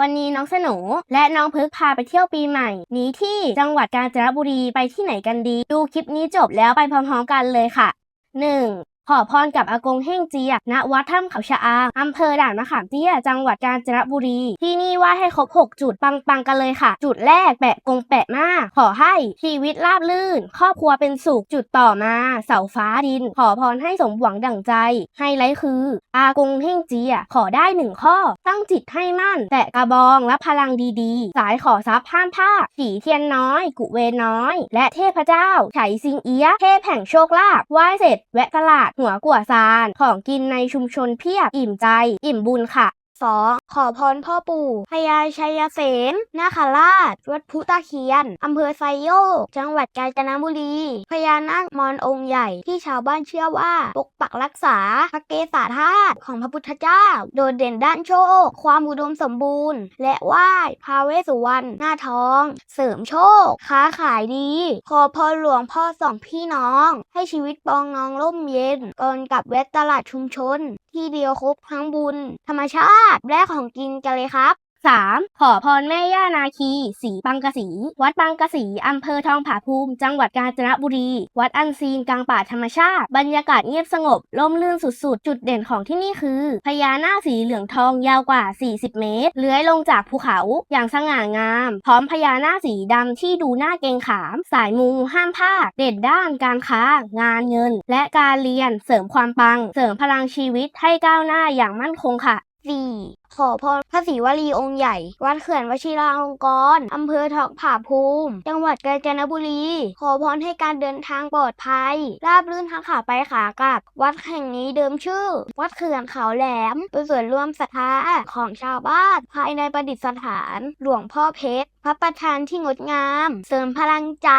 วันนี้น้องสโหนและน้องพึกพาไปเที่ยวปีใหม่ นี้ที่จังหวัดกาญจนบุรีไปที่ไหนกันดี ดูคลิปนี้จบแล้วไปพร้อมๆกันเลยค่ะ 1. ขอพรกับอากงเฮ่งเจียณวัดถ้ำเขาชะอางอำเภอด่านมะขามเตี้ย จังหวัดกาญจนบุรี ที่นี่ไหว่าให้ครบ 6 จุดปังๆกันเลยค่ะ จุดแรกแปะกงแปะมาขอให้ชีวิตราบลื่น ครอบครัวเป็นสุข จุดต่อมา เสาฟ้าดิน ขอพรให้สมหวังดั่งใจ ไฮไลท์คือ อากงเฮ่งเจีย ขอได้หนึ่งข้อ ตั้งจิตให้มั่น แตะกระบองและพลังดีๆ สายขอทรัพย์ห้ามพลาดสีเทียนน้อย กุเวนน้อย และเทพเจ้าไฉซิงเอียะเทพแห่งโชคลาภไหว้เสร็จแวะตลาดหัวกัวซาน ของกินในชุมชนเพียบ อิ่มใจ อิ่มบุญค่ะ 2. ขอพรพ่อปู่พญาชัยเสนนาคราช วัดพุตาเคียน อำเภอไซโยก จังหวัดกาญจนบุรีพญานาคมอนองค์ใหญ่ที่ชาวบ้านเชื่อว่า ปกปักรักษาพระเกศาธาตุของพระพุทธเจ้า โดดเด่นด้านโชค ความอุดมสมบูรณ์ และไหว้พาเวสสุวรรณหน้าทอง เสริมโชค ค้าขายดี ขอพรหลวงพ่อสองพี่น้อง ให้ชีวิตปองน้องร่มเย็นก่อนกลับแวะตลาดชุมชน ที่เดียวครบทั้งบุญ ธรรมชาติและของกินกันเลยครับ 3. ขอพรแม่ย่านาคีสีปังกะสี วัดปังกะสี อำเภอทองผาภูมิ จังหวัดกาญจนบุรี วัดอันซีนกลางป่าธรรมชาติ บรรยากาศเงียบสงบร่มรื่นสุดๆ จุดเด่นของที่นี่คือพญานาคสีเหลืองทองยาวกว่า 40 เมตร เลื้อยลงจากภูเขาอย่างสง่างาม พร้อมพญานาคสีดำที่ดูน่าเกรงขาม สายมูห้ามพลาดเด่นด้านการค้า งานเงิน และการเรียนเสริมความปัง เสริมพลังชีวิตให้ก้าวหน้าอย่างมั่นคงค่ะ v ขอพรพระศรีวลีองค์ใหญ่ วัดเขื่อนวชิราลงกรณ์อำเภอทองผาภูมิ จังหวัดกาญจนบุรี ขอพรให้การเดินทางปลอดภัย ราบรื่นทั้งขาไปขากลับ วัดแห่งนี้เดิมชื่อ วัดเขื่อนเขาแหลม เป็นส่วนรวมศรัทธาของชาวบ้าน ภายในประดิษฐาน หลวงพ่อเพชรพระประธานที่งดงาม เสริมพลังใจ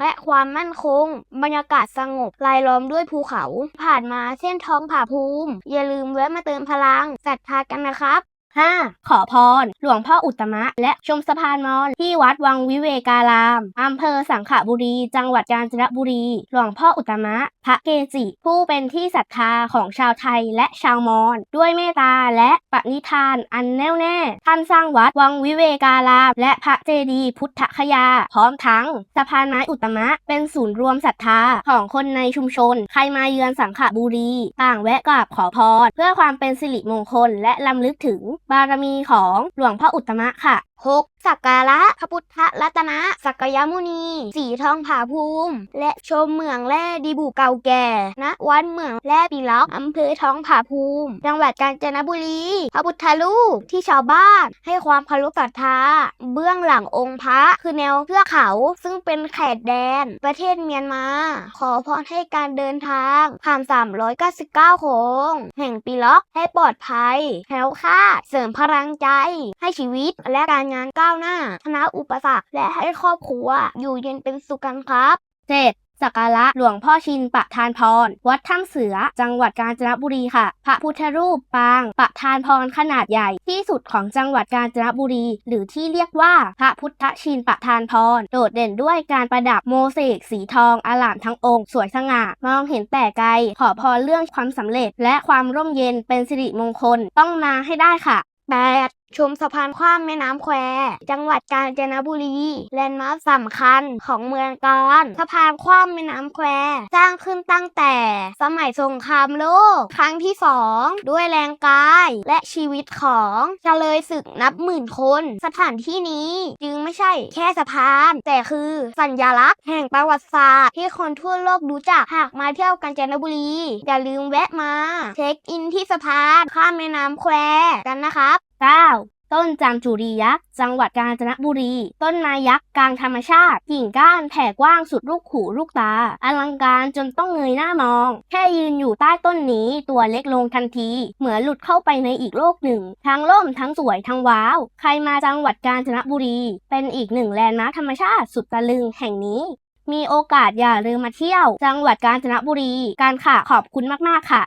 และความมั่นคง บรรยากาศสงบรายล้อมด้วยภูเขา ผ่านมาเส้นทองผาภูมิ อย่าลืมแวะมาเติมพลังศรัทธากันนะครับ 5. ขอพร หลวงพ่ออุตมะ และชมสะพานมอญที่วัดวังวิเวการามอำเภอสังขบุรี จังหวัดกาญจนบุรี หลวงพ่ออุตมะ พระเกจิ ผู้เป็นที่ศรัทธาของชาวไทยและชาวมอญด้วยเมตตาและปณิธานอันแน่วแน่ ท่านสร้างวัดวังวิเวการาม และพระเจดีย์พุทธคยา พร้อมทั้งสะพานไม้อุตตมะ เป็นศูนย์รวมศรัทธาของคนในชุมชน ใครมาเยือนสังขบุรี ต่างแวะกราบขอพร เพื่อความเป็นสิริมงคลและลำลึกถึงบารมีของหลวงพ่ออุตตมะค่ะ 6. สักการะพระพุทธรัตนะสักยมุนี สีทองผาภูมิ และชมเมืองแร่ดีบุเก่าแก่ณวัดเมืองแร่ปีล็อกอำเภอท้องผาภูมิ จังหวัดกาญจนบุรี พระพุทธรูปที่ชาวบ้านให้ความเคารพศรัทธา เบื้องหลังองค์พระคือแนวเทือกเขา ซึ่งเป็นแขตแดน ประเทศเมียนมา ขอพรให้การเดินทางผ่าน 399 โค้ง แห่งปีล็อกให้ปลอดภัยแคล้วคลาดเสริมพลังใจ ให้ชีวิตและการงานก้าวหน้า ชนะอุปสรรค และให้ครอบครัวอยู่เย็นเป็นสุขกันครับ 7. สักการะหลวงพ่อชินปะทานพร วัดถ้ำเสือ จังหวัดกาญจนบุรีค่ะ พระพุทธรูปปางปะทานพรขนาดใหญ่ที่สุดของจังหวัดกาญจนบุรี หรือที่เรียกว่าพระพุทธชินปะทานพร โดดเด่นด้วยการประดับโมเสกสีทองอลามทั้งองค์ สวยสง่า มองเห็นแต่ไกล ขอพรเรื่องความสำเร็จ และความร่มเย็นเป็นสิริมงคลต้องมาให้ได้ค่ะ 8. ชมสะพานข้ามแม่น้ำแคว จังหวัดกาญจนบุรี แลนด์มาร์คสำคัญของเมืองกาญสะพานข้ามแม่น้ำแคว สร้างขึ้นตั้งแต่สมัยสงครามโลก ครั้งที่สองด้วยแรงกายและชีวิตของเฉลยศึกนับหมื่นคน สถานที่นี้จึงไม่ใช่แค่สะพาน แต่คือสัญลักษณ์แห่งประวัติศาสตร์ที่คนทั่วโลกรู้จักหากมาเที่ยวกาญจนบุรี อย่าลืมแวะมา เช็คอินที่สะพานข้ามแม่น้ำแควกันนะครับ 9. ต้นจามจุรียักษ์ จังหวัดกาญจนบุรี ต้นไม้ยักษ์กลางธรรมชาติ กิ่งก้านแผ่กว้างสุดลูกหูลูกตา อลังการจนต้องเงยหน้ามอง แค่ยืนอยู่ใต้ต้นนี้ตัวเล็กลงทันที เหมือนหลุดเข้าไปในอีกโลกหนึ่ง ทั้งล่มทั้งสวยทั้งว้าว ใครมาจังหวัดกาญจนบุรี เป็นอีกหนึ่งแลนด์มาร์คธรรมชาติสุดตะลึงแห่งนี้มีโอกาสอย่าลืมมาเที่ยว จังหวัดกาญจนบุรี การค่ะขอบคุณมาก ๆ ค่ะ